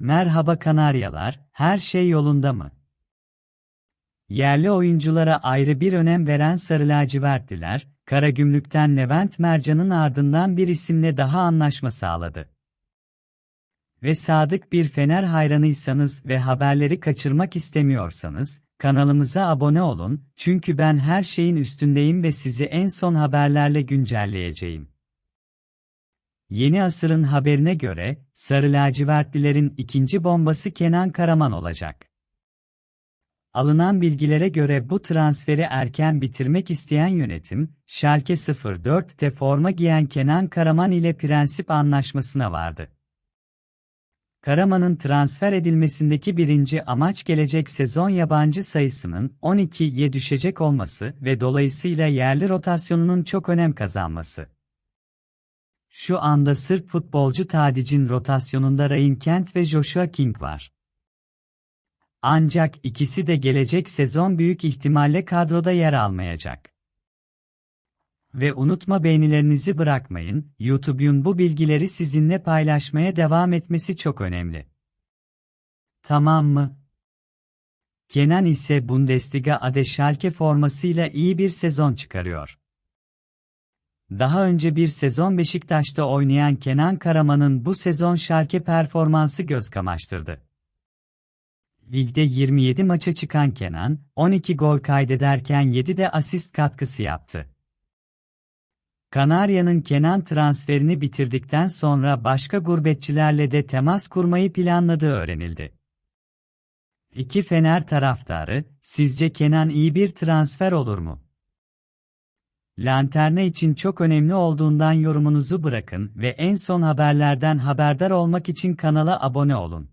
Merhaba Kanaryalar, her şey yolunda mı? Yerli oyunculara ayrı bir önem veren Sarı Lacivertliler, Karagümrük'ten Levent Mercan'ın ardından bir isimle daha anlaşma sağladı. Ve sadık bir Fener hayranıysanız ve haberleri kaçırmak istemiyorsanız, kanalımıza abone olun, çünkü ben her şeyin üstündeyim ve sizi en son haberlerle güncelleyeceğim. Yeni asırın haberine göre, Sarı Lacivertlilerin ikinci bombası Kenan Karaman olacak. Alınan bilgilere göre bu transferi erken bitirmek isteyen yönetim, Schalke 04'te forma giyen Kenan Karaman ile prensip anlaşmasına vardı. Karaman'ın transfer edilmesindeki birinci amaç gelecek sezon yabancı sayısının 12'ye düşecek olması ve dolayısıyla yerli rotasyonunun çok önem kazanması. Şu anda Sırp futbolcu Tadic'in rotasyonunda Ryan Kent ve Joshua King var. Ancak ikisi de gelecek sezon büyük ihtimalle kadroda yer almayacak. Ve unutma beğenilerinizi bırakmayın, YouTube'un bu bilgileri sizinle paylaşmaya devam etmesi çok önemli. Tamam mı? Kenan ise Bundesliga Ade Schalke formasıyla iyi bir sezon çıkarıyor. Daha önce bir sezon Beşiktaş'ta oynayan Kenan Karaman'ın bu sezon Schalke performansı göz kamaştırdı. Ligde 27 maça çıkan Kenan, 12 gol kaydederken 7 de asist katkısı yaptı. Kanarya'nın Kenan transferini bitirdikten sonra başka gurbetçilerle de temas kurmayı planladığı öğrenildi. İki Fener taraftarı, sizce Kenan iyi bir transfer olur mu? Lanterne için çok önemli olduğundan yorumunuzu bırakın ve en son haberlerden haberdar olmak için kanala abone olun.